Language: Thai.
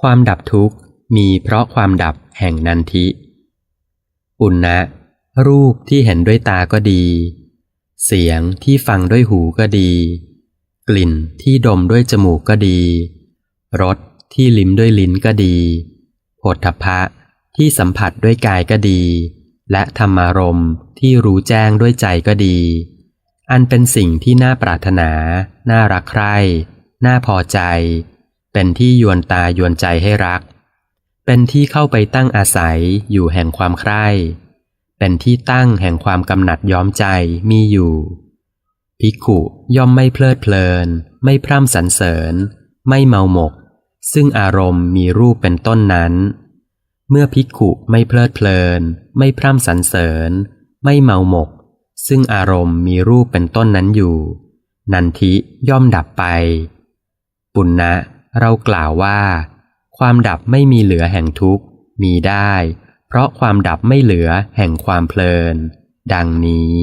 ความดับทุกข์มีเพราะความดับแห่งนันทิ ปุณณะ รูปที่เห็นด้วยตาก็ดี เสียงที่ฟังด้วยหูก็ดี กลิ่นที่ดมด้วยจมูกก็ดี รสที่ลิ้มด้วยลิ้นก็ดีโผฏฐัพะที่สัมผัสด้วยกายก็ดี และธรรมารมที่รู้แจ้งด้วยใจก็ดี อันเป็นสิ่งที่น่าปรารถนา น่ารักใคร่ น่าพอใจ เป็นที่ยวนตายวนใจให้รัก เป็นที่เข้าไปตั้งอาศัยอยู่แห่งความใคร่ เป็นที่ตั้งแห่งความกำหนัดย้อมใจมีอยู่ ภิกขุย่อมไม่เพลิดเพลิน ไม่พร่ำสรรเสริญ ไม่เมาหมก ซึ่งอารมณ์มีรูปเป็นต้นนั้น เมื่อภิกขุไม่เพลิดเพลิน ไม่พร่ำสรรเสริญ ไม่เมาหมก ซึ่งอารมณ์มีรูปเป็นต้นนั้นอยู่ นันทิย่อมดับไป ปุณณะ เรากล่าวว่า ความดับไม่มีเหลือแห่งทุกข์มีได้ เพราะความดับไม่เหลือแห่งความเพลิน ดังนี้